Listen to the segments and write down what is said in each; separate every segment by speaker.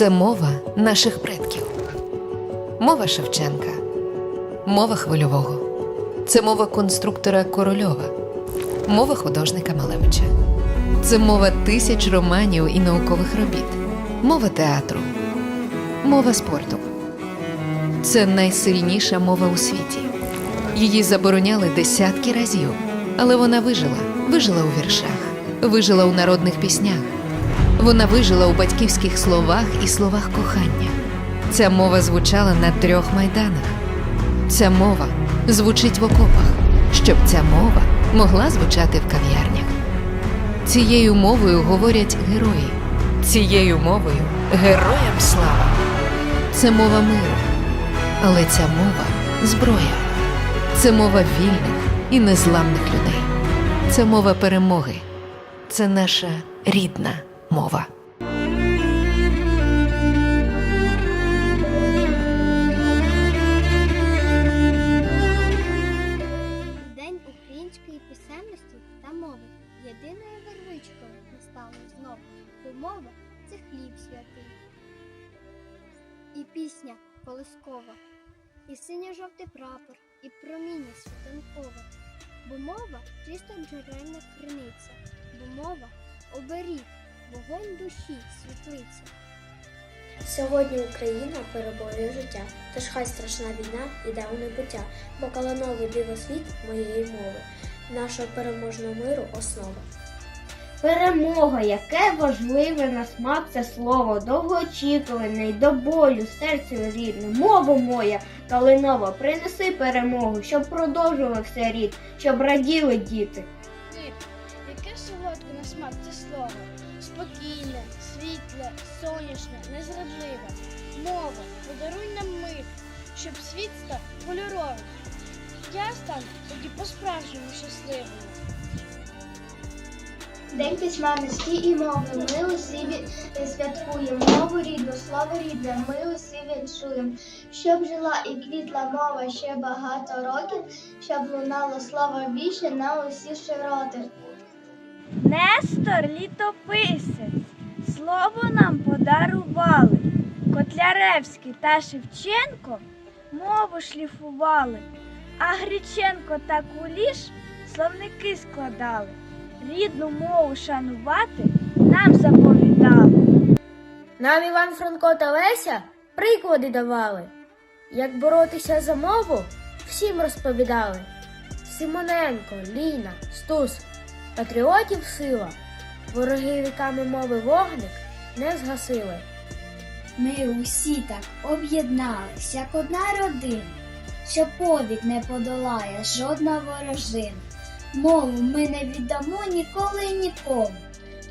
Speaker 1: Це мова наших предків. Мова Шевченка, мова хвильового. Це мова конструктора Корольова, мова художника Малевича. Це мова тисяч романів і наукових робіт, мова театру, мова спорту. Це найсильніша мова у світі. Її забороняли десятки разів, але вона вижила, вижила у віршах, вижила у народних піснях. Вона вижила у батьківських словах і словах кохання. Ця мова звучала на трьох майданах. Ця мова звучить в окопах, щоб ця мова могла звучати в кав'ярнях. Цією мовою говорять герої. Цією мовою героям слава. Це мова миру. Але ця мова зброя. Це мова вільних і незламних людей. Це мова перемоги. Це наша рідна мова.
Speaker 2: День української писемності та мови єдиною вервичкою настало знов, бо мова це хліб святий. І пісня колискова, і синьо-жовтий прапор, і проміння світанкове. Бо мова чиста джерельна криниця, бо мова оберіг, вогонь душі, світлиця.
Speaker 3: Сьогодні Україна переборює життя, тож хай страшна війна іде у небуття, бо калановий дивосвіт моєї мови, нашого переможного миру основа.
Speaker 4: Перемога, яке важливе на смак це слово, довгоочікуване й до болю, серцю рідне, мова моя, калинова, принеси перемогу, щоб продовжувався рід, щоб раділи діти.
Speaker 2: На смак це слово, спокійне, світле, сонячне, незрадливе. Мова, подаруй нам мир, щоб світ став кольоровим. Я стану тоді по-справжньому щасливою.
Speaker 5: День письменності і мови. Ми усі святкуємо мову рідну, слово рідне. Ми усі віншуємо, щоб жила і квітла мова ще багато років, щоб лунало слово більше на усі широти.
Speaker 6: Нестор літописець, слово нам подарували. Котляревський та Шевченко мову шліфували, а Гриченко та Куліш словники складали. Рідну мову шанувати нам заповідали.
Speaker 3: Нам Іван Франко та Леся приклади давали. Як боротися за мову, всім розповідали. Симоненко, Ліна, Стус, патріотів сила, вороги віками мови вогник не згасили.
Speaker 5: Ми усі так об'єднались, як одна родина, що повік не подолає жодна ворожина. Мову ми не віддамо ніколи й нікому,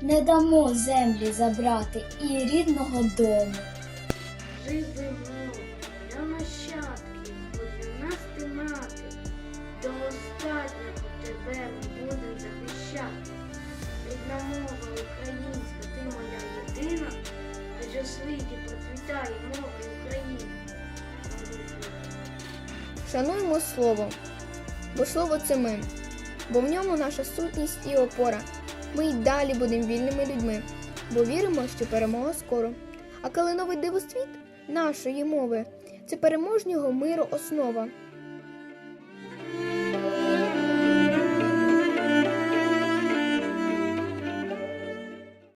Speaker 5: не дамо землі забрати і рідного дому.
Speaker 3: Живемо для нащадків, бо для нас ти мати, до останнього тебе захищати. Рідна мова українська, ти моя єдина, адже в світі процвітає мова України.
Speaker 4: Шануємо слово, бо слово це ми, бо в ньому наша сутність і опора. Ми й далі будемо вільними людьми, бо віримо, що перемога скоро. А калиновий дивосвіт нашої мови це переможнього миру основа.